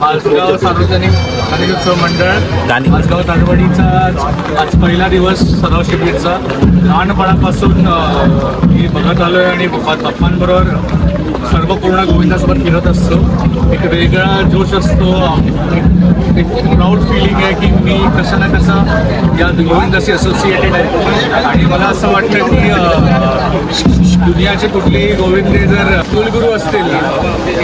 माझगाव सार्वजनिक गणेश उत्सव मंडळ. गाणी. माझगाव ताडवडीचा आज- पहिला दिवस सराव शिबिरचा. लहानपणापासून मी बघत आलोय आणि बाप्पांबरोबर सर्व पूर्ण गोविंदासोबत फिरत असतो. एक वेगळा जोश असतो. एक- प्राऊड फिलिंग आहे की मी कसं ना कसं या गोविंदाशी असोसिएटेड आहे. आणि मला असं वाटतं की दुनियाचे कुठलेही गोविंदे जर कुलगुरू असतील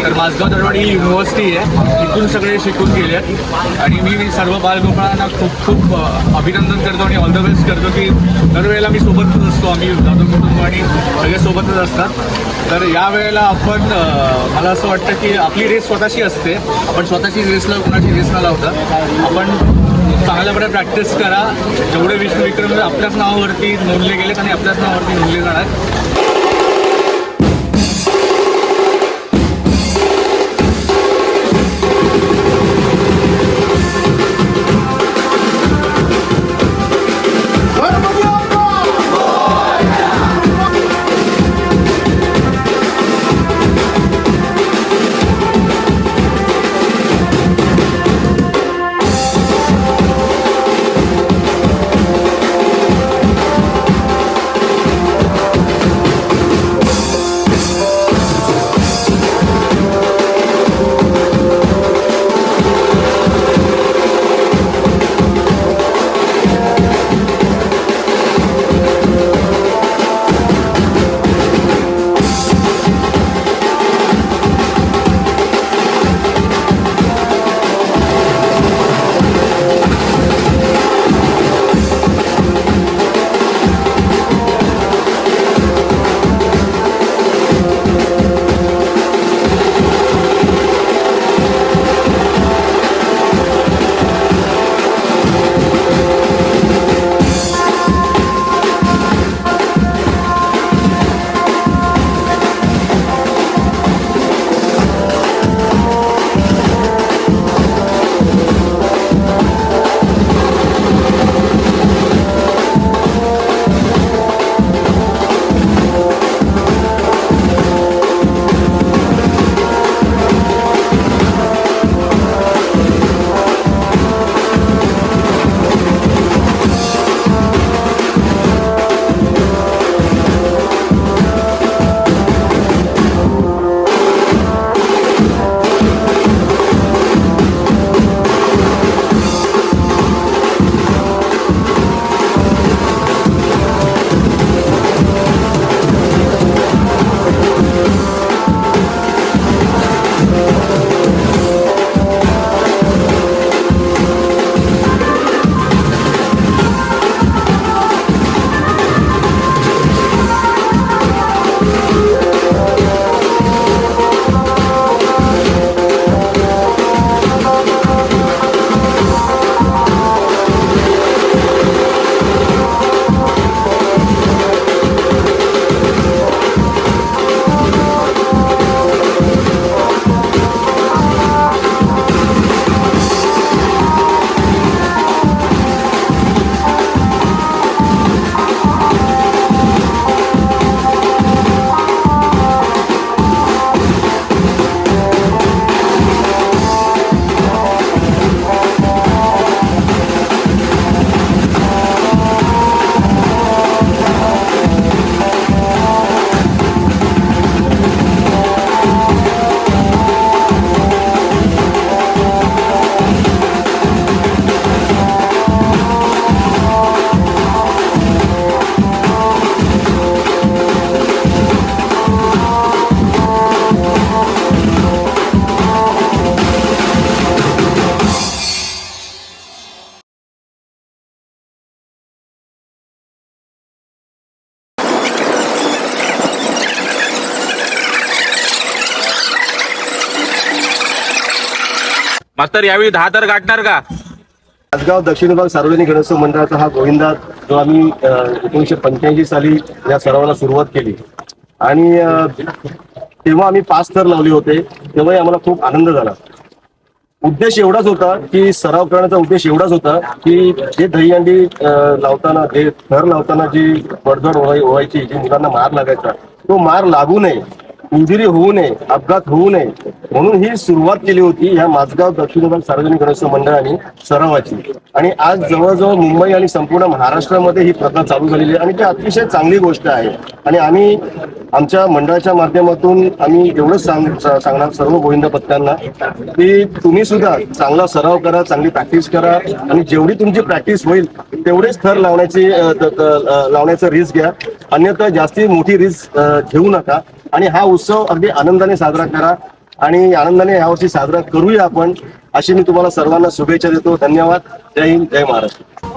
तर माझगाव दरवाडी ही युनिव्हर्सिटी आहे. इथून सगळे शिकून गेले आहेत. आणि मी सर्व बालगोपाळांना खूप खूप अभिनंदन करतो आणि ऑल द बेस्ट करतो की दरवेळेला मी सोबतच असतो. आम्ही जाधव कुटुंब आणि सगळे सोबतच असतात. तर या वेळेला आपण मला असं वाटतं की आपली रेस स्वतःची असते. आपण स्वतःची रेसला कुणाची रेस न लावता आपण चांगल्या प्रकारे प्रॅक्टिस करा. जेवढे विश्व विक्रम आपल्याच नावावरती नोंदले गेलेत आणि आपल्याच नावावरती नोंदले जाणार मास्तर यावेळी दहा तर गाठणार का? आजगाव दक्षिण विभाग सार्वजनिक गणेशोत्सव मंडळाचा हा गोविंदा जो आम्ही एकोणीसशे पंच्याऐंशी साली या सरावाला सुरुवात केली. आणि तेव्हा आम्ही पाच थर लावले होते तेव्हाही आम्हाला खूप आनंद झाला. उद्देश एवढाच होता की सराव करण्याचा उद्देश एवढाच होता की जे दहीहंडी लावताना जे थर लावताना जी पडझड व्हायची जी मुलांना मार लागायचा तो मार लागू नये. इंजुरी होऊ नये अपघात होऊ नये म्हणून ही सुरुवात केली होती ह्या माझगाव दक्षिण विभाग सार्वजनिक गणेशोत्सव मंडळाने सरावाची. आणि आज जवळजवळ मुंबई आणि संपूर्ण महाराष्ट्रामध्ये ही प्रथा चालू झालेली आहे. आणि ती अतिशय चांगली गोष्ट आहे. आणि आम्ही आमच्या मंडळाच्या माध्यमातून आम्ही एवढंच सांग सांगणार सर्व गोविंद पत्त्यांना की तुम्ही सुद्धा चांगला सराव करा चांगली प्रॅक्टिस करा. आणि जेवढी तुमची प्रॅक्टिस होईल तेवढेच थर लावण्याची अ, लावण्याचं रिस्क घ्या. अन्यथा जास्ती मोठी रिस्क घेऊ नका. आणि हा उत्सव अगदी आनंदाने साजरा करा. आणि आनंदाने यावर्षी साजरा करूया आपण अशी मी तुम्हाला सर्वांना शुभेच्छा देतो. धन्यवाद. जय हिंद जय महाराष्ट्र.